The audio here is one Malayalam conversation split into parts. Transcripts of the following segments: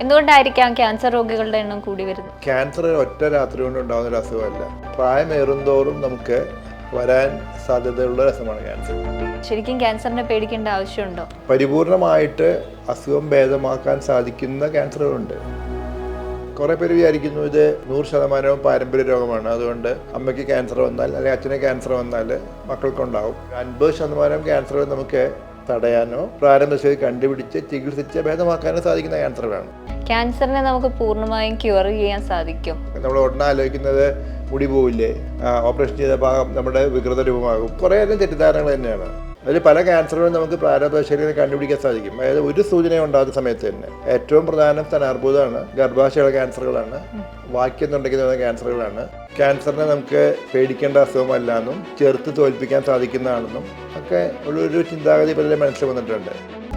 എന്തുകൊണ്ടായിരിക്കാം ക്യാൻസർ രോഗികളുടെ എണ്ണം കൂടി വരുന്നത്? ക്യാൻസർ ഒറ്റ രാത്രി കൊണ്ട് ഉണ്ടാകുന്ന ഒരു അസുഖമല്ല. പ്രായമേറുന്തോറും നമുക്ക് വരാൻ സാധ്യതയുള്ള രസമാണ് ക്യാൻസർ ശരിക്കും ക്യാൻസറിനെ പേടിക്കേണ്ട ആവശ്യമുണ്ടോ? പരിപൂർണമായിട്ട് അസുഖം ഭേദമാക്കാൻ സാധിക്കുന്ന ക്യാൻസറുകളുണ്ട് കുറേ പേര് വിചാരിക്കുന്നു ഇത് നൂറ് ശതമാനവും പാരമ്പര്യ രോഗമാണ്. അതുകൊണ്ട് അമ്മയ്ക്ക് ക്യാൻസർ വന്നാൽ അല്ലെങ്കിൽ അച്ഛന് ക്യാൻസർ വന്നാൽ മക്കൾക്കുണ്ടാവും. അൻപത് ശതമാനം ക്യാൻസറുകൾ നമുക്ക് തടയാനോ പ്രാരംഭശേഷി കണ്ടുപിടിച്ച് ചികിത്സിച്ച് ഭേദമാക്കാനോ സാധിക്കുന്ന ക്യാൻസറുകളാണ് ക്യാൻസറിനെ നമുക്ക് പൂർണമായും ക്യൂർ ചെയ്യാൻ സാധിക്കും. നമ്മൾ ഉടനെ ആലോചിക്കുന്നത് മുടി പോവില്ലേ ഓപ്പറേഷൻ ചെയ്ത ഭാഗം നമ്മുടെ വികൃത രൂപമാകും കുറേയധികം തെറ്റിദ്ധാരണകൾ തന്നെയാണ്. അതിൽ പല ക്യാൻസറുകളും നമുക്ക് ശരീരം കണ്ടുപിടിക്കാൻ സാധിക്കും. അതായത് ഒരു സൂചന ഉണ്ടാകുന്ന സമയത്ത് തന്നെ ഏറ്റവും പ്രധാനം സ്ഥാനാർബുദമാണ് ഗർഭാശയ ക്യാൻസറുകളാണ് വാക്യം തുടങ്ങിയ ക്യാൻസറുകളാണ്. ക്യാൻസറിനെ നമുക്ക് പേടിക്കേണ്ട അസുഖമല്ല എന്നും ചെറുത്ത് തോൽപ്പിക്കാൻ സാധിക്കുന്നതാണെന്നും ഒക്കെ ഉള്ളൊരു ചിന്താഗതി പലരും മനസ്സിൽ വന്നിട്ടുണ്ട്.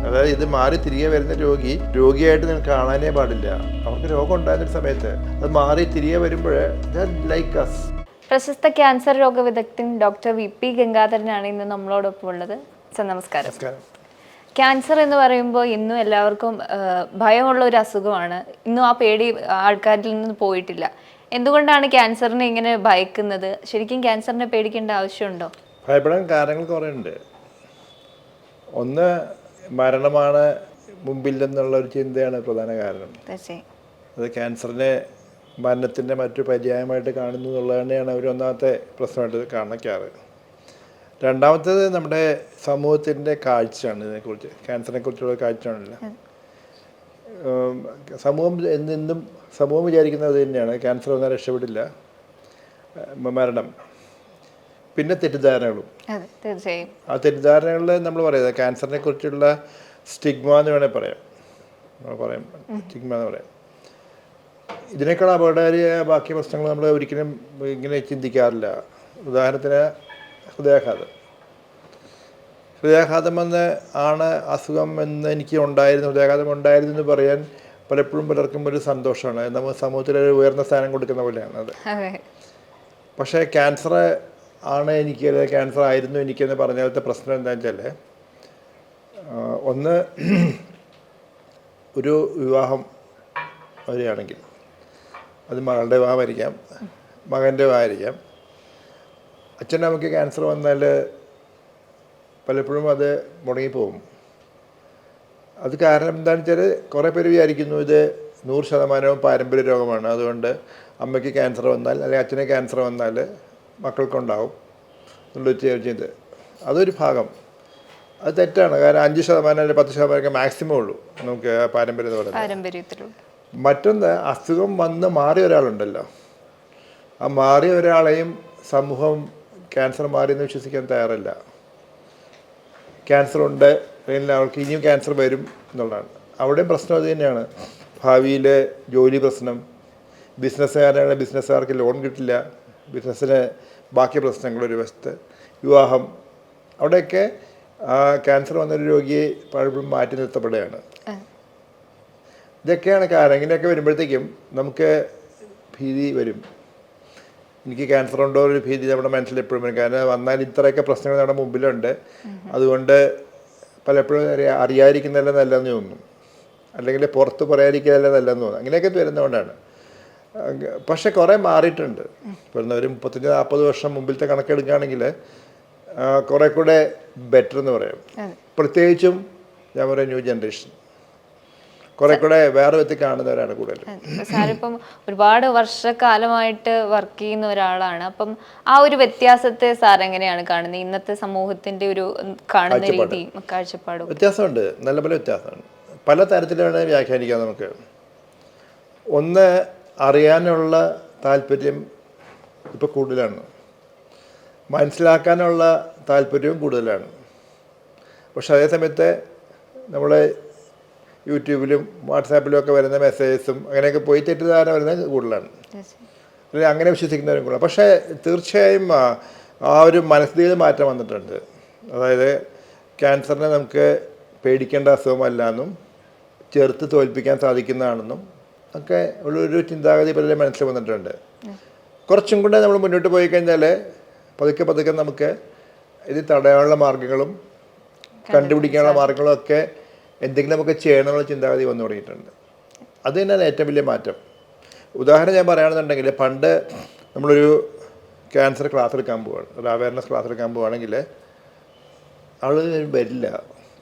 അതായത് ഇത് മാറി തിരികെ വരുന്ന രോഗി രോഗിയായിട്ട് നിങ്ങൾക്ക് കാണാനേ പാടില്ല. അവർക്ക് രോഗം ഉണ്ടായിരുന്ന സമയത്ത് അത് മാറി തിരികെ വരുമ്പോൾ ലൈക്ക് അസ് പ്രശസ്ത ക്യാൻസർ രോഗ വിദഗ്ധൻ ഡോക്ടർ വി പി ഗംഗാധരനാണ് ഇന്ന് നമ്മളോടൊപ്പം ഉള്ളത്. സർ നമസ്കാരം. ക്യാൻസർ എന്ന് പറയുമ്പോൾ ഇന്നും എല്ലാവർക്കും ഭയമുള്ള ഒരു അസുഖമാണ്. ഇന്നും ആ പേടി ആൾക്കാരിൽ നിന്ന് പോയിട്ടില്ല. എന്തുകൊണ്ടാണ് ക്യാൻസറിനെ ഇങ്ങനെ ഭയക്കുന്നത്? ശരിക്കും ക്യാൻസറിനെ പേടിക്കേണ്ട ആവശ്യമുണ്ടോ? ഭയപ്പെടാൻ കാരണങ്ങൾ കുറേ ഉണ്ട് ഒന്ന് മരണമാണ് മുമ്പില്ലെന്നുള്ള ഒരു ചിന്തയാണ് പ്രധാന കാരണം. അത് ക്യാൻസറിനെ മരണത്തിന്റെ മറ്റു പര്യായമായിട്ട് കാണുന്നു എന്നുള്ളത് തന്നെയാണ് അവർ ഒന്നാമത്തെ പ്രശ്നമായിട്ട് കാണിക്കാറ്. രണ്ടാമത്തേത് നമ്മുടെ സമൂഹത്തിന്റെ കാഴ്ചയാണ് ഇതിനെക്കുറിച്ച് ക്യാൻസറിനെ കുറിച്ചുള്ള കാഴ്ചയാണല്ലോ സമൂഹം എന്നെന്നും സമൂഹം വിചാരിക്കുന്നത് തന്നെയാണ് ക്യാൻസർ വന്നാൽ രക്ഷപ്പെടില്ല മരണം. പിന്നെ തെറ്റിദ്ധാരണകളും. തീർച്ചയായും. ആ തെറ്റിദ്ധാരണകളിൽ നമ്മൾ പറയുന്നത് ക്യാൻസറിനെ കുറിച്ചുള്ള സ്റ്റിഗ്മ എന്ന് വേണേൽ പറയാം. നമ്മൾ പറയാം സ്റ്റിഗ്മ എന്ന് പറയാം. ഇതിനേക്കാൾ അപകടകാരിയായ ബാക്കി പ്രശ്നങ്ങൾ നമ്മൾ ഒരിക്കലും ഇങ്ങനെ ചിന്തിക്കാറില്ല. ഉദാഹരണത്തിന് ഹൃദയാഘാതം. ഹൃദയാഘാതം എന്ന് ആണ് അസുഖം എന്ന് എനിക്ക് ഉണ്ടായിരുന്നു. ഹൃദയാഘാതം ഉണ്ടായിരുന്നു എന്ന് പറയാൻ പലപ്പോഴും പലർക്കും ഒരു സന്തോഷമാണ്. നമ്മൾ സമൂഹത്തിൽ ഒരു ഉയർന്ന സ്ഥാനം കൊടുക്കുന്ന പോലെയാണ് അത്. പക്ഷേ ക്യാൻസർ ആണ് എനിക്ക് അല്ലെങ്കിൽ ക്യാൻസർ ആയിരുന്നു എനിക്കെന്ന് പറഞ്ഞാലത്തെ പ്രശ്നം എന്താണെന്ന് വെച്ചാൽ ഒന്ന് ഒരു വിവാഹം വരികയാണെങ്കിൽ അത് മകളുടെ വിവാഹമായിരിക്കാം മകന്റെ വിവാഹമായിരിക്കാം അച്ഛന്റെ നമുക്ക് ക്യാൻസർ വന്നാൽ പലപ്പോഴും അത് മുടങ്ങിപ്പോകും അത് കാരണം എന്താണെന്ന് വെച്ചാൽ കുറേ പേര് വിചാരിക്കുന്നു ഇത് നൂറ് ശതമാനവും പാരമ്പര്യ രോഗമാണ്. അതുകൊണ്ട് അമ്മയ്ക്ക് ക്യാൻസർ വന്നാൽ അല്ലെങ്കിൽ അച്ഛന് ക്യാൻസർ വന്നാൽ മക്കൾക്കുണ്ടാവും. എന്നുള്ള ചെയ്ത്. അതൊരു ഭാഗം. അത് തെറ്റാണ്. കാരണം അഞ്ച് ശതമാനം അല്ലെങ്കിൽ പത്ത് ശതമാനമൊക്കെ മാക്സിമം ഉള്ളൂ നമുക്ക് പാരമ്പര്യത്തോടെ. പാരമ്പര്യം എന്ന് പറയുന്നത് പാരമ്പര്യത്തിലൂടെ മറ്റൊന്ന് അസുഖം വന്ന് മാറിയ ഒരാളുണ്ടല്ലോ. ആ മാറിയ ഒരാളെയും സമൂഹം ക്യാൻസർ മാറിയെന്ന് വിശ്വസിക്കാൻ തയ്യാറല്ല. ക്യാൻസർ ഉണ്ട് അല്ലെങ്കിൽ അവൾക്ക് ഇനിയും ക്യാൻസർ വരും എന്നുള്ളതാണ്. അവിടെയും പ്രശ്നം അത് തന്നെയാണ്. ഭാവിയിലെ ജോലി പ്രശ്നം ബിസിനസ്സുകാരാണ് ബിസിനസ്സുകാർക്ക് ലോൺ കിട്ടില്ല ബിസിനസ്സിന് ബാക്കി പ്രശ്നങ്ങൾ ഒരു വശത്ത്. വിവാഹം അവിടെയൊക്കെ ക്യാൻസർ വന്നൊരു രോഗിയെ പലപ്പോഴും മാറ്റി നിർത്തപ്പെടുകയാണ്. ഇതൊക്കെയാണ് കാരണം ഇങ്ങനെയൊക്കെ വരുമ്പോഴത്തേക്കും നമുക്ക് ഭീതി വരും. എനിക്ക് ക്യാൻസർ ഉണ്ടോ ഒരു ഭീതി നമ്മുടെ മനസ്സിൽ എപ്പോഴും വരും. കാരണം വന്നാൽ ഇത്രയൊക്കെ പ്രശ്നങ്ങൾ നമ്മുടെ മുമ്പിലുണ്ട്. അതുകൊണ്ട് പലപ്പോഴും അറിയാ അറിയാതിരിക്കുന്നതല്ല നല്ലതെന്ന് തോന്നുന്നു അല്ലെങ്കിൽ പുറത്ത് പറയാതിരിക്കുന്നതല്ല നല്ലതെന്ന് തോന്നുന്നു അങ്ങനെയൊക്കെ വരുന്നതുകൊണ്ടാണ്. പക്ഷെ കുറേ മാറിയിട്ടുണ്ട്. ഇപ്പം ഒരു മുപ്പത്തഞ്ച് നാൽപ്പത് വർഷം മുമ്പിലത്തെ കണക്കെടുക്കുകയാണെങ്കിൽ കുറേ കൂടെ ബെറ്റർ എന്ന് പറയാം. പ്രത്യേകിച്ചും ഞാൻ പറയാം ന്യൂ ജനറേഷൻ കുറെ കൂടെ വേറെ വ്യക്തി കാണുന്നവരാണ് കൂടുതൽ സാറിപ്പം ഒരുപാട് വർഷക്കാലമായിട്ട് വർക്ക് ചെയ്യുന്ന ഒരാളാണ്. അപ്പം ആ ഒരു വ്യത്യാസത്തെ സാർ എങ്ങനെയാണ് കാണുന്നത്? ഇന്നത്തെ സമൂഹത്തിന്റെ ഒരു കാണുന്ന രീതി കാഴ്ചപ്പാട്. വ്യത്യാസമുണ്ട്. നല്ല പോലെ വ്യത്യാസമാണ്. പല തരത്തിലാണ് വ്യാഖ്യാനിക്കാം നമുക്ക്. ഒന്ന് അറിയാനുള്ള താല്പര്യം ഇപ്പോൾ കൂടുതലാണ്. മനസ്സിലാക്കാനുള്ള താല്പര്യവും കൂടുതലാണ്. പക്ഷെ അതേ സമയത്ത് നമ്മൾ യൂട്യൂബിലും വാട്സാപ്പിലും ഒക്കെ വരുന്ന മെസ്സേജസും അങ്ങനെയൊക്കെ പോയി തെറ്റിദ്ധാരണ വരുന്നത് കൂടുതലാണ്. അല്ലെങ്കിൽ അങ്ങനെ വിശ്വസിക്കുന്നവരും കൂടുതൽ പക്ഷേ തീർച്ചയായും ആ, ഒരു മനസ്ഥിതിയിൽ മാറ്റം വന്നിട്ടുണ്ട്. അതായത് ക്യാൻസറിനെ നമുക്ക് പേടിക്കേണ്ട അസുഖമല്ല എന്നും ചെറുത്ത് തോൽപ്പിക്കാൻ സാധിക്കുന്നതാണെന്നും ഒക്കെ ഉള്ളൊരു ചിന്താഗതി പലരും മനസ്സിൽ വന്നിട്ടുണ്ട്. കുറച്ചും കൂടെ നമ്മൾ മുന്നോട്ട് പോയി കഴിഞ്ഞാൽ പതുക്കെ പതുക്കെ നമുക്ക് ഇത് തടയാനുള്ള മാർഗങ്ങളും കണ്ടുപിടിക്കാനുള്ള മാർഗങ്ങളും ഒക്കെ എന്തെങ്കിലും നമുക്ക് ചെയ്യണമെന്നുള്ള ചിന്താഗതി വന്നു തുടങ്ങിയിട്ടുണ്ട്. അത് തന്നെയാണ് ഏറ്റവും വലിയ മാറ്റം. ഉദാഹരണം ഞാൻ പറയുകയാണെന്നുണ്ടെങ്കിൽ പണ്ട് നമ്മളൊരു ക്യാൻസർ ക്ലാസ് എടുക്കാൻ പോവാണ് ഒരു അവയർനെസ് ക്ലാസ് എടുക്കാൻ പോവുകയാണെങ്കിൽ അവൾ വരില്ല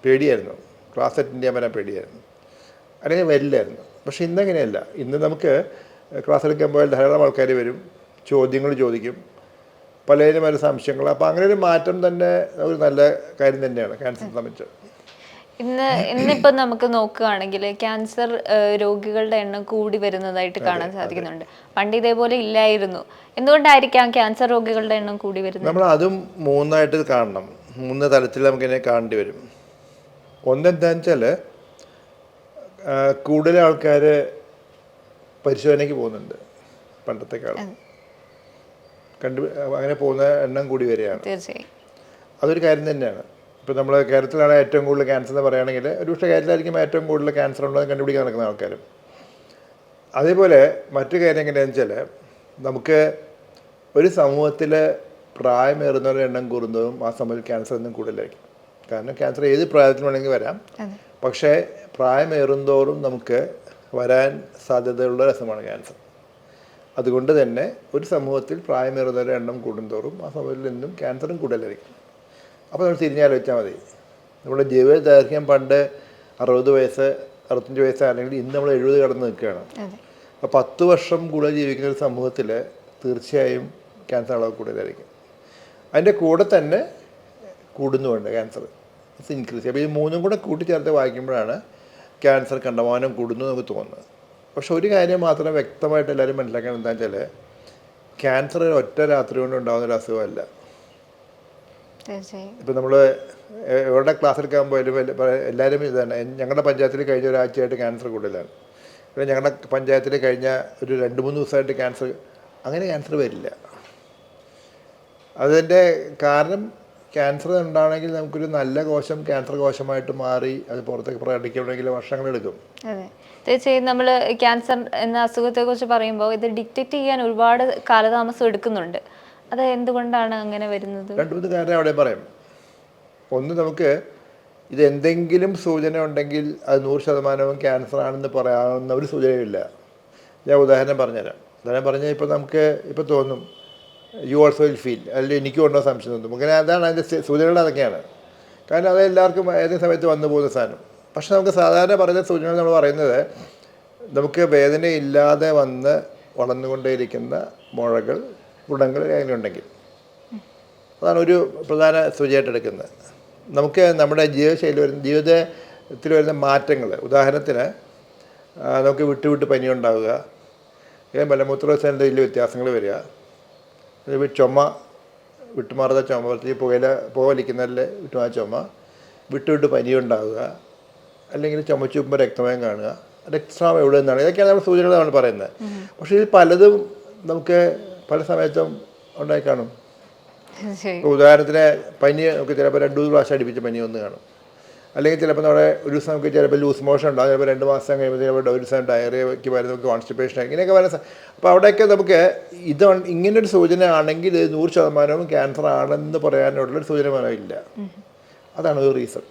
പേടിയായിരുന്നു. ക്ലാസ് അറ്റൻഡ് ചെയ്യാൻ വരാൻ പേടിയായിരുന്നു. അല്ലെങ്കിൽ വരില്ലായിരുന്നു. പക്ഷെ ഇന്നങ്ങനെയല്ല ഇന്ന് നമുക്ക് ക്ലാസ് എടുക്കാൻ പോയാൽ ധാരാളം ആൾക്കാർ വരും ചോദ്യങ്ങൾ ചോദിക്കും പലതിനും വരെ സംശയങ്ങൾ. അപ്പോൾ അങ്ങനെ ഒരു മാറ്റം തന്നെ ഒരു നല്ല കാര്യം തന്നെയാണ് ക്യാൻസർ സംബന്ധിച്ച്. ഇന്ന് ഇന്നിപ്പോ നമുക്ക് നോക്കുകയാണെങ്കിൽ ക്യാൻസർ രോഗികളുടെ എണ്ണം കൂടി വരുന്നതായിട്ട് കാണാൻ സാധിക്കുന്നുണ്ട്. പണ്ട് ഇതേപോലെ ഇല്ലായിരുന്നു. എന്തുകൊണ്ടായിരിക്കാം ക്യാൻസർ രോഗികളുടെ എണ്ണം കൂടി വരുന്നത്? നമ്മൾ അതും മൂന്നായിട്ട് കാണണം. മൂന്ന് തലത്തിൽ നമുക്ക് ഇതിനെ കാണേണ്ടി വരും. ഒന്നെന്താണെന്ന് വെച്ചാൽ കൂടുതൽ ആൾക്കാർ പരിശോധനയ്ക്ക് പോകുന്നുണ്ട് പണ്ടത്തെക്കാളും കണ്ടു അങ്ങനെ പോകുന്ന എണ്ണം കൂടി വരികയാണ്. തീർച്ചയായും. അതൊരു കാര്യം തന്നെയാണ്. ഇപ്പോൾ നമ്മൾ കേരളത്തിലാണ് ഏറ്റവും കൂടുതൽ ക്യാൻസർ എന്ന് പറയുകയാണെങ്കിൽ ഒരുപക്ഷെ കേരളത്തിലായിരിക്കും ഏറ്റവും കൂടുതൽ ക്യാൻസർ ഉള്ളത് കണ്ടുപിടിക്കാൻ നടക്കുന്ന ആൾക്കാരും. അതേപോലെ മറ്റു കാര്യം എങ്ങനെയാണെന്ന് വെച്ചാൽ നമുക്ക് ഒരു സമൂഹത്തിൽ പ്രായമേറുന്നവരുടെ എണ്ണം കൂടുന്നതും ആ സമയത്ത് ക്യാൻസർ എന്നും കൂടുതലായിരിക്കും. കാരണം ക്യാൻസർ ഏത് പ്രായത്തിൽ വേണമെങ്കിൽ വരാം. പക്ഷേ പ്രായമേറുന്തോറും നമുക്ക് വരാൻ സാധ്യതയുള്ള രസമാണ് ക്യാൻസർ അതുകൊണ്ട് തന്നെ ഒരു സമൂഹത്തിൽ പ്രായമേറുന്നവരുടെ എണ്ണം കൂടുന്തോറും ആ സമൂഹത്തിൽ നിന്നും ക്യാൻസറും കൂടുതലായിരിക്കും. അപ്പോൾ നമ്മൾ തിരിഞ്ഞാലോചിച്ചാൽ മതി. നമ്മുടെ ജീവിത ദൈർഘ്യം പണ്ട് അറുപത് വയസ്സ് അറുപത്തഞ്ച് അല്ലെങ്കിൽ ഇന്ന് നമ്മൾ എഴുപത് കടന്ന് നിൽക്കുകയാണ്. അപ്പോൾ പത്ത് വർഷം കൂടുതൽ ജീവിക്കുന്ന ഒരു സമൂഹത്തിൽ തീർച്ചയായും ക്യാൻസർ അളവ് കൂടുതലായിരിക്കും. അതിന്റെ കൂടെ തന്നെ കൂടുന്നുമുണ്ട് ക്യാൻസർ ഇറ്റ്സ് ഇൻക്രീസ് അപ്പോൾ ഈ മൂന്നും കൂടെ കൂട്ടിച്ചേർത്ത് വായിക്കുമ്പോഴാണ് ക്യാൻസർ കണ്ടമാനം കൂടുന്നു നമുക്ക് തോന്നുന്നത്. പക്ഷെ ഒരു കാര്യം മാത്രം വ്യക്തമായിട്ട് എല്ലാവരും മനസ്സിലാക്കണം എന്താ വെച്ചാൽ ക്യാൻസർ ഒറ്റ രാത്രി കൊണ്ട് ഉണ്ടാകുന്ന ഒരു അസുഖമല്ല. തീർച്ചയായും. ഇപ്പം നമ്മൾ എവിടെ ക്ലാസ് എടുക്കാൻ പോയാലും എല്ലാവരും ഇതാണ് ഞങ്ങളുടെ പഞ്ചായത്തിൽ കഴിഞ്ഞ ഒരാഴ്ചയായിട്ട് ക്യാൻസർ കൂടുതലാണ്. പിന്നെ ഞങ്ങളുടെ പഞ്ചായത്തിൽ കഴിഞ്ഞ ഒരു രണ്ട് മൂന്ന് ദിവസമായിട്ട് ക്യാൻസർ അങ്ങനെ ക്യാൻസർ വരില്ല. അതിന്റെ കാരണം ക്യാൻസർ ഉണ്ടാണെങ്കിൽ നമുക്കൊരു നല്ല കോശം ക്യാൻസർ കോശമായിട്ട് മാറി അത് പുറത്തേക്ക് പ്രകടിക്കണമെങ്കിൽ വർഷങ്ങളെടുക്കും അതെ. തീർച്ചയായും നമ്മൾ ക്യാൻസർ എന്ന അസുഖത്തെക്കുറിച്ച് പറയുമ്പോൾ ഇത് ഡിറ്റക്ട് ചെയ്യാൻ ഒരുപാട് കാലതാമസം എടുക്കുന്നുണ്ട്. അത് എന്തുകൊണ്ടാണ് അങ്ങനെ വരുന്നത്? രണ്ടുമൂന്ന് കാരണം അവിടെ പറയാം. ഒന്ന് നമുക്ക് ഇത് എന്തെങ്കിലും സൂചന ഉണ്ടെങ്കിൽ അത് നൂറ് ശതമാനവും ക്യാൻസർ ആണെന്ന് പറയാവുന്ന ഒരു സൂചനയില്ല. ഞാൻ ഉദാഹരണം പറഞ്ഞുതരാം. ഉദാഹരണം പറഞ്ഞാൽ ഇപ്പോൾ നമുക്ക് ഇപ്പോൾ തോന്നും യു ഓൾസോ വിൽ ഫീൽ അല്ലെങ്കിൽ എനിക്കും ഉണ്ടോ സംശയം? തോന്നും. അങ്ങനെ അതാണ് അതിന്റെ സൂചനകൾ അതൊക്കെയാണ്. കാരണം അത് എല്ലാവർക്കും ഏതെങ്കിലും സമയത്ത് വന്നു പോകുന്ന സാധനം. പക്ഷെ നമുക്ക് സാധാരണ പറയുന്ന സൂചനകൾ നമ്മൾ പറയുന്നത് നമുക്ക് വേദനയില്ലാതെ വന്ന് വളർന്നുകൊണ്ടേയിരിക്കുന്ന മുഴകൾ ഗുണങ്ങൾ ഉണ്ടെങ്കിൽ അതാണ് ഒരു പ്രധാന സൂചിയായിട്ട് എടുക്കുന്നത്. നമുക്ക് നമ്മുടെ ജീവിതശൈലി വരുന്ന ജീവിതത്തിൽ വരുന്ന മാറ്റങ്ങൾ. ഉദാഹരണത്തിന് നമുക്ക് വിട്ടുവിട്ട് വിട്ട് പനി ഉണ്ടാവുക. അല്ലെങ്കിൽ മലമൂത്ര വലിയ വ്യത്യാസങ്ങൾ വരിക. അല്ലെങ്കിൽ ചുമ വിട്ടുമാറുന്ന ചുമ പ്രത്യേകിച്ച് പുകയില പുക വലിക്കുന്നതിൽ വിട്ടുമാറ ചുമ വിട്ടുവിട്ട് വിട്ട് പനി ഉണ്ടാവുക. അല്ലെങ്കിൽ ചുമച്ചുമ്പോൾ രക്തമയം കാണുക. രക്തസ്രാവം എവിടെ നിന്നാണ് ഇതൊക്കെയാണ് നമ്മൾ സൂചനകൾ നമ്മൾ പറയുന്നത് പക്ഷേ ഇത് പലതും നമുക്ക് പല സമയത്തും ഉണ്ടായി കാണും. ഉദാഹരണത്തിന് പനി നമുക്ക് ചിലപ്പോൾ രണ്ട് മൂന്ന് പ്രാവശ്യം അടിപ്പിച്ച പനി ഒന്ന് കാണും. അല്ലെങ്കിൽ ചിലപ്പോൾ നമ്മുടെ ഒരു ദിവസം നമുക്ക് ചിലപ്പോൾ ലൂസ് മോഷൻ ഉണ്ടാകും ചിലപ്പോൾ രണ്ട് മാസം കഴിയുമ്പോൾ ചിലപ്പോൾ ഒരു ദിവസം ഡയറിയയ്ക്ക് വരുന്ന നമുക്ക് കോൺസ്റ്റിപ്പേഷൻ ഇങ്ങനെയൊക്കെ വരുന്ന അപ്പോൾ അവിടെയൊക്കെ നമുക്ക് ഇത് ഇങ്ങനൊരു സൂചന ആണെങ്കിൽ ഇത് നൂറ് ശതമാനവും ക്യാൻസർ ആണെന്ന് പറയാനുള്ളൊരു സൂചന ഇല്ല. അതാണ് ഒരു റീസൺ.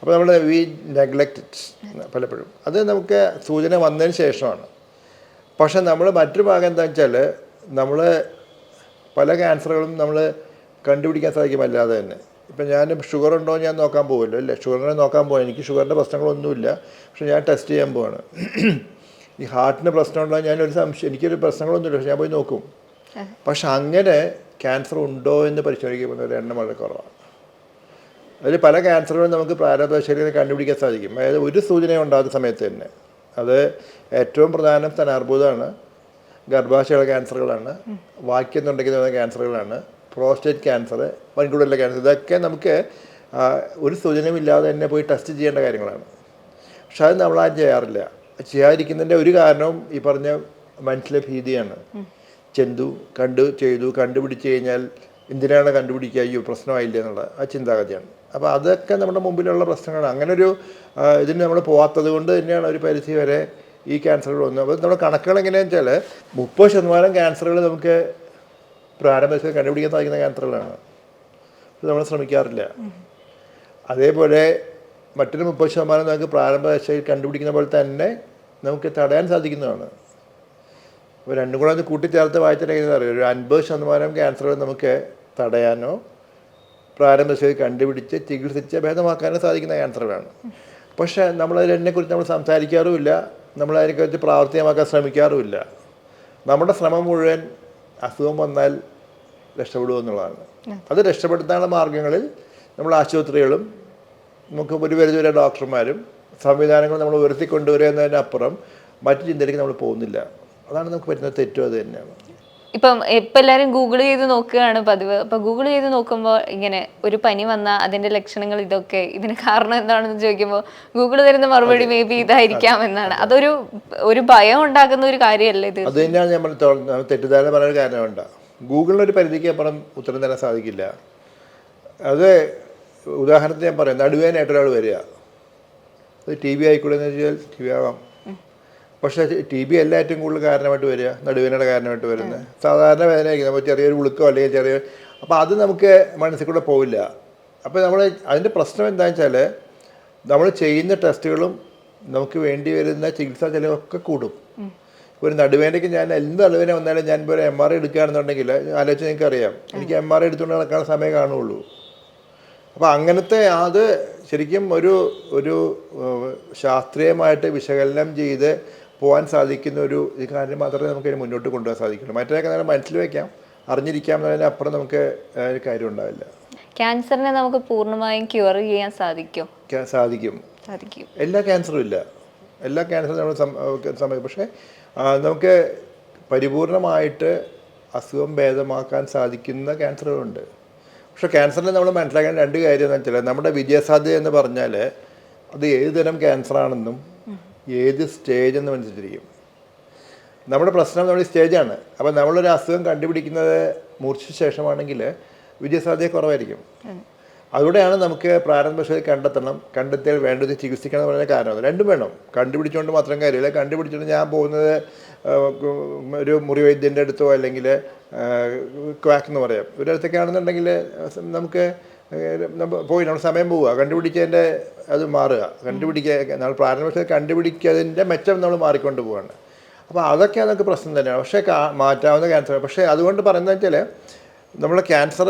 അപ്പോൾ നമ്മൾ വി നെഗ്ലക്റ്റ് പലപ്പോഴും. അത് നമുക്ക് സൂചന വന്നതിന് ശേഷമാണ്. പക്ഷെ നമ്മൾ മറ്റൊരു ഭാഗം എന്താ വെച്ചാൽ നമ്മൾ പല ക്യാൻസറുകളും നമ്മൾ കണ്ടുപിടിക്കാൻ സാധിക്കും അല്ലാതെ തന്നെ. ഇപ്പം ഞാൻ ഷുഗർ ഉണ്ടോ ഞാൻ നോക്കാൻ പോകുമല്ലോ അല്ലേ? ഷുഗറിനെ നോക്കാൻ പോകാം എനിക്ക് ഷുഗറിന്റെ പ്രശ്നങ്ങളൊന്നുമില്ല. പക്ഷെ ഞാൻ ടെസ്റ്റ് ചെയ്യാൻ പോവാണ്. ഈ ഹാർട്ടിന് പ്രശ്നമുണ്ടോ ഞാൻ ഒരു സംശയം എനിക്കൊരു പ്രശ്നങ്ങളൊന്നുമില്ല. പക്ഷെ ഞാൻ പോയി നോക്കും. പക്ഷെ അങ്ങനെ ക്യാൻസർ ഉണ്ടോ എന്ന് പരിശോധിക്കപ്പെടുന്ന എണ്ണം വളരെ കുറവാണ്. അതിൽ പല ക്യാൻസറുകളും നമുക്ക് ശരീരം കണ്ടുപിടിക്കാൻ സാധിക്കും. അതായത് ഒരു സൂചന ഉണ്ടാകുന്ന സമയത്ത് തന്നെ. അത് ഏറ്റവും പ്രധാനം സ്ഥാനാർബുദമാണ്. ഗർഭാശയ ക്യാൻസറുകളാണ് വാക്യെന്നുണ്ടെങ്കിൽ വരുന്ന ക്യാൻസറുകളാണ് പ്രോസ്റ്റേറ്റ് ക്യാൻസർ വൻകുടലിലെ ക്യാൻസർ ഇതൊക്കെ നമുക്ക് ഒരു സൂചനയുമില്ലാതെ തന്നെ പോയി ടെസ്റ്റ് ചെയ്യേണ്ട കാര്യങ്ങളാണ്. പക്ഷെ അത് നമ്മളാരും ചെയ്യാറില്ല. ചെയ്യാതിരിക്കുന്നതിന്റെ ഒരു കാരണവും ഈ പറഞ്ഞ മനസ്സിലെ ഭീതിയാണ്. ചെന്തു കണ്ടു ചെയ്തു കണ്ടുപിടിച്ച് കഴിഞ്ഞാൽ എന്തിനാണ് കണ്ടുപിടിക്കുക? അയ്യോ പ്രശ്നമായില്ല എന്നുള്ള ആ ചിന്താഗതിയാണ്. അപ്പോൾ അതൊക്കെ നമ്മുടെ മുമ്പിലുള്ള പ്രശ്നങ്ങളാണ്. അങ്ങനെ ഒരു ഇതിന് നമ്മൾ പോവാത്തത് കൊണ്ട് തന്നെയാണ് ഒരു പരിധി വരെ ഈ ക്യാൻസറുകൾ വന്നു. അപ്പോൾ നമ്മുടെ കണക്കുകൾ എങ്ങനെയാണെന്ന് വെച്ചാൽ മുപ്പത് ശതമാനം ക്യാൻസറുകൾ നമുക്ക് പ്രാരംഭത്തിൽ കണ്ടുപിടിക്കാൻ സാധിക്കുന്ന ക്യാൻസറുകളാണ് നമ്മൾ ശ്രമിക്കാറില്ല. അതേപോലെ മറ്റൊരു മുപ്പത് ശതമാനം നമുക്ക് പ്രാരംഭ ദശയിൽ കണ്ടുപിടിക്കുന്ന പോലെ തന്നെ നമുക്ക് തടയാൻ സാധിക്കുന്നതാണ്. അപ്പോൾ രണ്ടും കൂടെ ഒന്ന് കൂട്ടിച്ചേർത്ത് വായിച്ചിട്ടുണ്ടെങ്കിൽ അറിയാം? ഒരു അൻപത് ശതമാനം ക്യാൻസറുകൾ നമുക്ക് തടയാനോ പ്രാരംഭ ദശയിൽ കണ്ടുപിടിച്ച് ചികിത്സിച്ച് ഭേദമാക്കാനോ സാധിക്കുന്ന ക്യാൻസറുകളാണ് പക്ഷേ നമ്മളതിനെക്കുറിച്ച് നമ്മൾ സംസാരിക്കാറുമില്ല. നമ്മൾ അതിനെക്കുറിച്ച് പ്രാവർത്തികമാക്കാൻ ശ്രമിക്കാറുമില്ല. നമ്മുടെ ശ്രമം മുഴുവൻ അസുഖം വന്നാൽ രക്ഷപ്പെടുമെന്നുള്ളതാണ് അത്. രക്ഷപ്പെടുത്താനുള്ള മാർഗങ്ങളിൽ നമ്മൾ ആശുപത്രികളും നമുക്ക് ഒരു പരിധി വരെ ഡോക്ടർമാരും സംവിധാനങ്ങൾ നമ്മൾ ഉയർത്തിക്കൊണ്ടുവരിക എന്നതിനപ്പുറം മറ്റു ചിന്തയിലേക്ക് നമ്മൾ പോകുന്നില്ല. അതാണ് നമുക്ക് പറ്റുന്ന തെറ്റും അത് തന്നെയാണ്. ഇപ്പം ഇപ്പം എല്ലാവരും ഗൂഗിൾ ചെയ്ത് നോക്കുകയാണ് പതിവ്. അപ്പൊ ഗൂഗിൾ ചെയ്ത് നോക്കുമ്പോൾ ഇങ്ങനെ ഒരു പനി വന്ന അതിന്റെ ലക്ഷണങ്ങൾ ഇതൊക്കെ ഇതിന് കാരണം എന്താണെന്ന് ചോദിക്കുമ്പോൾ ഗൂഗിൾ തരുന്ന മറുപടി മേ ബി ഇതായിരിക്കാം എന്നാണ്. അതൊരു ഒരു ഭയം ഉണ്ടാക്കുന്ന ഒരു കാര്യമല്ലേ ഇത്? അത് തന്നെയാണ് നമ്മൾ തെറ്റിദ്ധാരണ പറയാൻ കാരണമുണ്ട് ഗൂഗിളിന് ഒരു പരിധിക്ക് അപ്പുറം ഉത്തരം തരാൻ സാധിക്കില്ല. അത് ഉദാഹരണത്തിന് ഞാൻ പറയാം. നടുവേനായിട്ട് ഒരാൾ വരിക. അത് ടി വി ആയിക്കൂടെ എന്ന് വെച്ചാൽ ടി വി ആവാം. പക്ഷേ ടി ബി അല്ല ഏറ്റവും കൂടുതൽ കാരണമായിട്ട് വരിക നടുവേനയുടെ കാരണമായിട്ട് വരുന്നത്. സാധാരണ വേദനയായിരിക്കും നമ്മൾ ചെറിയൊരു ഉളുക്കോ അല്ലെങ്കിൽ ചെറിയ അപ്പോൾ അത് നമുക്ക് മനസ്സിൽ കൂടെ പോവില്ല. അപ്പോൾ നമ്മൾ അതിന്റെ പ്രശ്നം എന്താണെന്ന് വെച്ചാൽ നമ്മൾ ചെയ്യുന്ന ടെസ്റ്റുകളും നമുക്ക് വേണ്ടി വരുന്ന ചികിത്സാ ചിലവൊക്കെ കൂടും. ഒരു നടുവേനയ്ക്ക് ഞാൻ എന്ത് നടുവേന വന്നാലും ഞാൻ ഇപ്പോൾ എം ആർ ഐ എടുക്കുകയാണെന്നുണ്ടെങ്കിൽ ആലോചിച്ച് നിങ്ങൾക്ക് അറിയാം എനിക്ക് എം ആർ ഐ എടുത്തുകൊണ്ട് നടക്കാൻ സമയം കാണുള്ളൂ അപ്പോൾ അങ്ങനത്തെ അത് ശരിക്കും ഒരു ഒരു ശാസ്ത്രീയമായിട്ട് വിശകലനം ചെയ്ത് പോകാൻ സാധിക്കുന്ന ഒരു കാര്യം മാത്രമേ നമുക്ക് അതിന് മുന്നോട്ട് കൊണ്ടുപോകാൻ സാധിക്കുള്ളൂ. മറ്റേ നേരം മനസ്സിൽ വയ്ക്കാം അറിഞ്ഞിരിക്കാം എന്നതിനപ്പുറം നമുക്ക് ഒരു കാര്യം ഉണ്ടാവില്ല. ക്യാൻസറിനെ നമുക്ക് പൂർണമായും ക്യൂർ ചെയ്യാൻ സാധിക്കും. സാധിക്കും. സാധിക്കും. എല്ലാ ക്യാൻസറും ഇല്ല. എല്ലാ ക്യാൻസറും നമ്മൾ സമയം പക്ഷേ നമുക്ക് പരിപൂർണമായിട്ട് അസുഖം ഭേദമാക്കാൻ സാധിക്കുന്ന ക്യാൻസറുകളുണ്ട്. പക്ഷേ ക്യാൻസറിനെ നമ്മൾ മനസ്സിലാക്കേണ്ട രണ്ട് കാര്യം എന്ന് വെച്ചാൽ നമ്മുടെ വിജയസാധ്യത എന്ന് പറഞ്ഞാൽ അത് ഏത് തരം ക്യാൻസറാണെന്നും ഏത് സ്റ്റേജ് എന്ന് മനസ്സിലിരിക്കും നമ്മുടെ പ്രശ്നം നമ്മുടെ സ്റ്റേജാണ് അപ്പോൾ നമ്മളൊരു അസുഖം കണ്ടുപിടിക്കുന്നത് മൂർച്ഛ ശേഷമാണെങ്കിൽ വിജയസാധ്യത കുറവായിരിക്കും. അതുകൂടെയാണ് നമുക്ക് പ്രാരംഭശോധന കണ്ടെത്തണം. കണ്ടെത്തിയാൽ വേണ്ടത് ചികിത്സിക്കണം എന്ന് പറയുന്ന കാരണം രണ്ടും വേണം. കണ്ടുപിടിച്ചുകൊണ്ട് മാത്രം കാര്യമില്ല. കണ്ടുപിടിച്ചുകൊണ്ട് ഞാൻ പോകുന്നത് ഒരു ഒരു മുറിവൈദ്യന്റെ അടുത്തോ അല്ലെങ്കിൽ ക്വാക്ക് എന്ന് പറയാം. ഒരിടത്തൊക്കെ ആണെന്നുണ്ടെങ്കിൽ നമുക്ക് പോയി നമ്മുടെ സമയം പോവുക. കണ്ടുപിടിച്ചതിന്റെ അത് മാറുക. കണ്ടുപിടിക്കുക നമ്മൾ പ്രാരംഭത്തിൽ കണ്ടുപിടിക്കതിന്റെ മെച്ചം നമ്മൾ മാറിക്കൊണ്ട് പോവുകയാണ് അപ്പോൾ അതൊക്കെ നമുക്ക് പ്രശ്നം തന്നെയാണ്. പക്ഷേ മാറ്റാവുന്ന ക്യാൻസർ പക്ഷേ അതുകൊണ്ട് പറയുന്നത് വെച്ചാൽ നമ്മൾ ക്യാൻസർ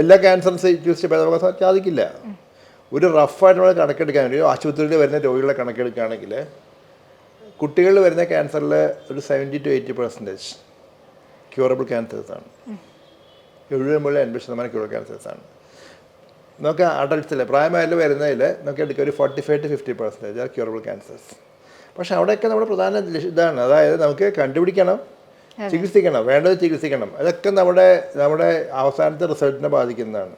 എല്ലാ ക്യാൻസറും ചികിത്സ ഭേദമാക്കാൻ സാധിക്കില്ല. ഒരു റഫായിട്ട് നമ്മൾ കണക്കെടുക്കാൻ ഒരു ആശുപത്രിയിൽ വരുന്ന രോഗികളെ കണക്കെടുക്കുകയാണെങ്കിൽ കുട്ടികളിൽ വരുന്ന ക്യാൻസറിൽ ഒരു seventy to eighty percentage curable ക്യാൻസേഴ്സാണ് എഴുപത് മുതൽ എൺപത് ശതമാനം ക്യൂറബിൾ ക്യാൻസേഴ്സാണ് നമുക്ക് അഡൽട്ട്സിൽ പ്രായമായാലും വരുന്നതിൽ നമുക്ക് എടുക്കുക ഒരു forty five to fifty percentage are curable cancers പക്ഷെ അവിടെയൊക്കെ നമ്മുടെ പ്രധാന ഇതാണ്. അതായത് നമുക്ക് കണ്ടുപിടിക്കണം ചികിത്സിക്കണം വേണ്ടത് ചികിത്സിക്കണം. അതൊക്കെ നമ്മുടെ നമ്മുടെ അവസാനത്തെ റിസൾട്ടിനെ ബാധിക്കുന്നതാണ്.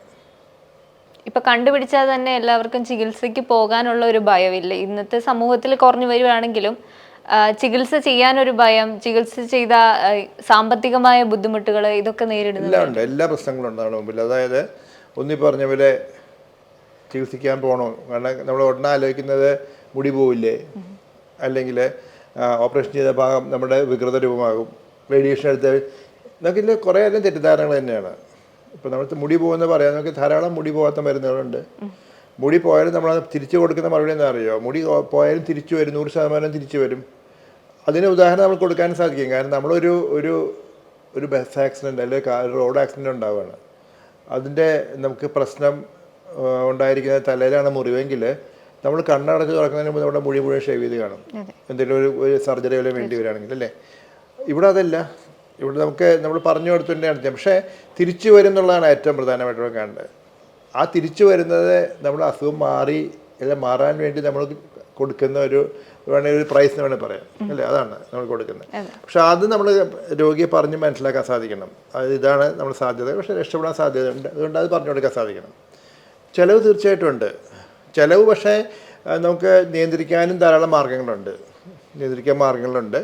ഇപ്പൊ കണ്ടുപിടിച്ചാൽ തന്നെ എല്ലാവർക്കും ചികിത്സയ്ക്ക് പോകാനുള്ള ഒരു ഭയമില്ല ഇന്നത്തെ സമൂഹത്തിൽ കുറഞ്ഞു വരുവാണെങ്കിലും ചികിത്സ ചെയ്യാനൊരു ഭയം ചികിത്സ ചെയ്ത സാമ്പത്തികമായ ബുദ്ധിമുട്ടുകൾ ഇതൊക്കെ നേരിടുന്നു എല്ലാം എല്ലാ പ്രശ്നങ്ങളും ഉണ്ട് നമ്മുടെ മുമ്പിൽ. അതായത് ഒന്നി പറഞ്ഞ പോലെ ചികിത്സിക്കാൻ പോകണോ കാരണം നമ്മൾ ഉടനെ ആലോചിക്കുന്നത് മുടി പോവില്ലേ? അല്ലെങ്കിൽ ഓപ്പറേഷൻ ചെയ്ത ഭാഗം നമ്മുടെ വികൃത രൂപമാകും. റേഡിയേഷൻ എടുത്ത് നമുക്കിതിൽ കുറേയധികം തെറ്റിദ്ധാരണകൾ തന്നെയാണ്. ഇപ്പം നമ്മൾ മുടി പോകുന്ന പറയാം നമുക്ക് ധാരാളം മുടി പോകാത്ത മരുന്നുകളുണ്ട്. മുടി പോയാലും നമ്മൾ തിരിച്ചു കൊടുക്കുന്ന മറുപടി എന്താ അറിയോ? മുടി പോയാലും തിരിച്ചു വരും. നൂറ് ശതമാനം തിരിച്ചു വരും. അതിന് ഉദാഹരണം നമ്മൾ കൊടുക്കാൻ സാധിക്കും. കാരണം നമ്മളൊരു ഒരു ഒരു ബസ് ആക്സിഡന്റ് അല്ലെങ്കിൽ റോഡ് ആക്സിഡന്റ് ഉണ്ടാവുകയാണ്. അതിന്റെ നമുക്ക് പ്രശ്നം ഉണ്ടായിരിക്കുന്ന തലയിലാണ് മുറിവെങ്കിൽ നമ്മൾ കണ്ണടച്ച് തുറക്കുന്നതിന് മുമ്പ് നമ്മുടെ മുഴി മുഴുവൻ ഷേവ് ചെയ്ത് കാണും. എന്തെങ്കിലും ഒരു ഒരു സർജറി വല്ലതും വേണ്ടി വരികയാണെങ്കിൽ അല്ലേ? ഇവിടെ അതല്ല. ഇവിടെ നമുക്ക് നമ്മൾ പറഞ്ഞു കൊടുത്തിട്ടാണ് പക്ഷേ തിരിച്ചു വരും എന്നുള്ളതാണ് ഏറ്റവും പ്രധാനമായിട്ടുള്ള കാണേണ്ടത് ആ തിരിച്ചു വരുന്നത് നമ്മുടെ അസുഖം മാറി അല്ല മാറാൻ വേണ്ടി നമ്മൾ കൊടുക്കുന്ന ഒരു വേണമെങ്കിൽ ഒരു പ്രൈസ് എന്ന് വേണമെങ്കിൽ പറയാം. അല്ലേ? അതാണ് നമ്മൾ കൊടുക്കുന്നത്. പക്ഷെ അത് നമ്മൾ രോഗിയെ പറഞ്ഞ് മനസ്സിലാക്കാൻ സാധിക്കണം. അത് ഇതാണ് നമ്മൾ സാധ്യത. പക്ഷെ രക്ഷപ്പെടാൻ സാധ്യതയുണ്ട്. അതുകൊണ്ട് അത് പറഞ്ഞു കൊടുക്കാൻ സാധിക്കണം. ചിലവ് തീർച്ചയായിട്ടും ഉണ്ട്. ചിലവ് പക്ഷേ നമുക്ക് നിയന്ത്രിക്കാനും ധാരാളം മാർഗങ്ങളുണ്ട്. നിയന്ത്രിക്കാൻ മാർഗങ്ങളുണ്ട്.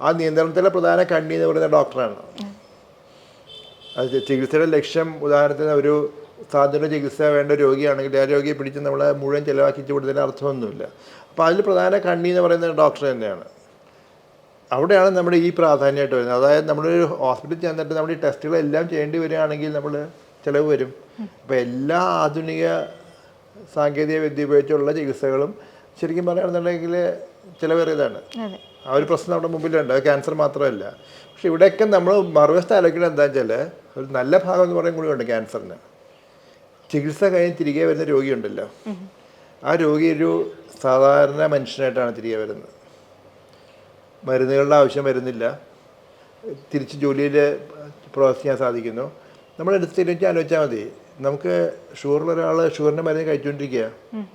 ആ നിയന്ത്രണത്തിലെ പ്രധാന കണ്ണി എന്ന് പറയുന്ന ഡോക്ടറാണ് അത് ചികിത്സയുടെ ലക്ഷ്യം ഉദാഹരണത്തിന് ഒരു സാധാരണ ചികിത്സ വേണ്ട രോഗിയാണെങ്കിൽ ആ രോഗിയെ പിടിച്ച് നമ്മൾ മുഴുവൻ ചിലവാക്കി കൊടുത്തതിന് അർത്ഥമൊന്നുമില്ല. അപ്പോൾ അതിൽ പ്രധാന കണ്ണി എന്ന് പറയുന്നത് ഡോക്ടർ തന്നെയാണ്. അവിടെയാണ് നമ്മുടെ ഈ പ്രാധാന്യമായിട്ട് വരുന്നത്. അതായത് നമ്മളൊരു ഹോസ്പിറ്റലിൽ ചെന്നിട്ട് നമ്മൾ ഈ ടെസ്റ്റുകളെല്ലാം ചെയ്യേണ്ടി വരികയാണെങ്കിൽ നമ്മൾ ചിലവ് വരും. അപ്പോൾ എല്ലാ ആധുനിക സാങ്കേതിക വിദ്യ ഉപയോഗിച്ചുള്ള ചികിത്സകളും ശരിക്കും പറയുകയാണെന്നുണ്ടെങ്കിൽ ചിലവേറിയതാണ്. ആ ഒരു പ്രശ്നം നമ്മുടെ മുമ്പിലുണ്ട്. അത് ക്യാൻസർ മാത്രമല്ല. പക്ഷെ ഇവിടെയൊക്കെ നമ്മൾ മറുവശത്ത് ആലോചിക്കുന്നത് എന്താ വെച്ചാൽ ഒരു നല്ല ഭാഗം എന്ന് പറയും കൂടി ഉണ്ട് ക്യാൻസറിന്. ചികിത്സ കഴിഞ്ഞ് തിരികെ വരുന്ന രോഗിയുണ്ടല്ലോ. ആ രോഗി ഒരു സാധാരണ മനുഷ്യനായിട്ടാണ് തിരികെ വരുന്നത്. മരുന്നുകളുടെ ആവശ്യം വരുന്നില്ല. തിരിച്ച് ജോലിയിൽ ചെയ്യാൻ സാധിക്കുന്നു. നമ്മൾ എടുത്തിട്ട് ആലോചിച്ചാൽ മതി. നമുക്ക് ഷുഗറുള്ള ഒരാൾ ഷുഗറിന്റെ മരുന്ന് കഴിച്ചുകൊണ്ടിരിക്കുക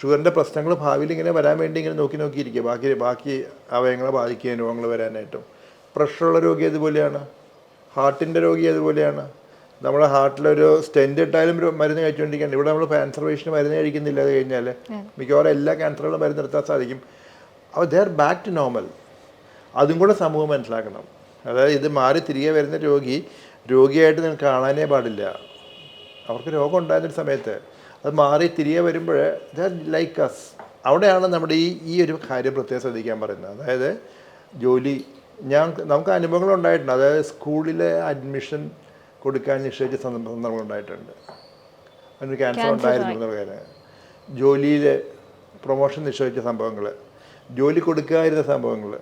ഷുഗറിന്റെ പ്രശ്നങ്ങൾ ഭാവിയിൽ ഇങ്ങനെ വരാൻ വേണ്ടി ഇങ്ങനെ നോക്കി നോക്കിയിരിക്കുക ബാക്കി ബാക്കി അവയങ്ങളെ ബാധിക്കുക രോഗങ്ങൾ വരാനായിട്ടും. പ്രഷറുള്ള രോഗി അതുപോലെയാണ്. ഹാർട്ടിന്റെ രോഗി അതുപോലെയാണ്. നമ്മുടെ ഹാർട്ടിലൊരു സ്റ്റെന്റ് ഇട്ടാലും മരുന്ന് കഴിച്ചുകൊണ്ടിരിക്കുകയാണ്. ഇവിടെ നമ്മൾ ക്യാൻസർ പേഷ്യന്റ് മരുന്ന് കഴിക്കുന്നില്ല അത് കഴിഞ്ഞാൽ മിക്കവാറും എല്ലാ ക്യാൻസറുകളും മരുന്ന് നിർത്താൻ സാധിക്കും. അപ്പോൾ they are back to normal അതും കൂടെ സമൂഹം മനസ്സിലാക്കണം. അതായത് ഇത് മാറി തിരികെ വരുന്ന രോഗി രോഗിയായിട്ട് നിങ്ങൾ കാണാനേ പാടില്ല. അവർക്ക് രോഗം ഉണ്ടായിരുന്ന സമയത്ത് അത് മാറി തിരികെ വരുമ്പോൾ ലൈക്ക് അസ് അവിടെയാണ് നമ്മുടെ ഈ ഈ ഒരു കാര്യം പ്രത്യേകം ശ്രദ്ധിക്കാൻ പറയുന്നത്. അതായത് ജോലി ഞാൻ നമുക്ക് അനുഭവങ്ങൾ ഉണ്ടായിട്ടുണ്ട്. അതായത് സ്കൂളിലെ അഡ്മിഷൻ കൊടുക്കാൻ നിശ്ചയിച്ച സന്ദർഭ- ഉണ്ടായിട്ടുണ്ട്. അതിന് ക്യാൻസർ ഉണ്ടായിരുന്നു പേര്. ജോലിയിൽ പ്രൊമോഷൻ നിശ്ചയിച്ച സംഭവങ്ങൾ ജോലി കൊടുക്കാതിരുന്ന സംഭവങ്ങൾ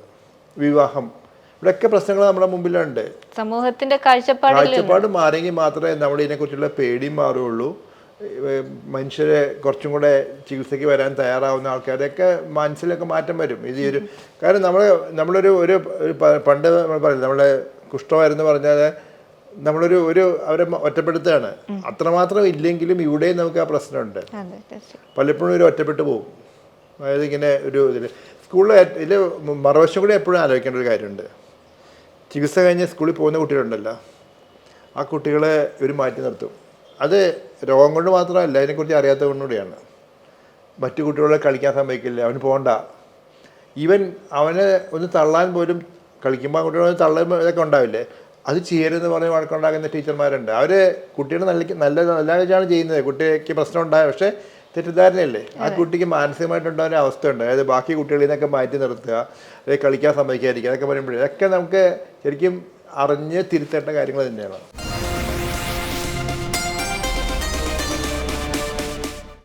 വിവാഹം. ഇവിടെയൊക്കെ പ്രശ്നങ്ങൾ നമ്മുടെ മുമ്പിലുണ്ട്. സമൂഹത്തിന്റെ കാഴ്ചപ്പാട് കാഴ്ചപ്പാട് മാറിയെങ്കിൽ മാത്രമേ നമ്മൾ ഇതിനെക്കുറിച്ചുള്ള പേടിയും മാറുകയുള്ളൂ. മനുഷ്യരെ കുറച്ചും കൂടെ ചികിത്സയ്ക്ക് വരാൻ തയ്യാറാവുന്ന ആൾക്കാരൊക്കെ മനസ്സിലൊക്കെ മാറ്റം വരും. ഇത് ഒരു കാരണം നമ്മൾ നമ്മളൊരു ഒരു പണ്ട് നമ്മൾ പറയുന്നത് നമ്മളെ കുഷ്ഠമായിരുന്നു പറഞ്ഞാൽ നമ്മളൊരു ഒരു അവരെ ഒറ്റപ്പെടുത്തുകയാണ്. അത്രമാത്രം ഇല്ലെങ്കിലും ഇവിടെയും നമുക്ക് ആ പ്രശ്നമുണ്ട്. പലപ്പോഴും ഒരു ഒറ്റപ്പെട്ടു പോകും അതായത് ഇങ്ങനെ ഒരു ഇതിൽ സ്കൂളിൽ ഇതിൽ മറുവശം കൂടി എപ്പോഴും ആലോചിക്കേണ്ട ഒരു കാര്യമുണ്ട്. ചികിത്സ കഴിഞ്ഞ് സ്കൂളിൽ പോകുന്ന കുട്ടികളുണ്ടല്ലോ. ആ കുട്ടികളെ ഇവർ മാറ്റി നിർത്തും. അത് രോഗം കൊണ്ട് മാത്രമല്ല അതിനെക്കുറിച്ച് അറിയാത്തത് കൊണ്ടുകൂടിയാണ് മറ്റു കുട്ടികളെ കളിക്കാൻ സമ്മതിക്കില്ല അവന് പോകണ്ട ഈവൻ അവനെ ഒന്ന് തള്ളാൻ പോലും കളിക്കുമ്പോൾ ആ കുട്ടികളെ തള്ളുമ്പോൾ ഇതൊക്കെ ഉണ്ടാവില്ലേ? അത് ചെയ്യരുതെന്ന് പറഞ്ഞ് വഴക്കുണ്ടാക്കുന്ന ടീച്ചർമാരുണ്ട്. അവർ കുട്ടികൾ നല്ല നല്ല നല്ല കാര്യമാണ് ചെയ്യുന്നത്. കുട്ടിക്ക് പ്രശ്നം ഉണ്ടായ പക്ഷേ തെറ്റിദ്ധാരണയല്ലേ? ആ കുട്ടിക്ക് മാനസികമായിട്ടുണ്ടായ ഒരു അവസ്ഥയുണ്ട്. അതായത് ബാക്കി കുട്ടികളിൽ നിന്നൊക്കെ മാറ്റി നിർത്തുക അല്ലെങ്കിൽ കളിക്കാൻ സമ്മതിക്കാതിരിക്കുക അതൊക്കെ പറയുമ്പോഴേ ഇതൊക്കെ നമുക്ക് ശരിക്കും അറിഞ്ഞ് തിരുത്തേണ്ട കാര്യങ്ങൾ തന്നെയാണ്.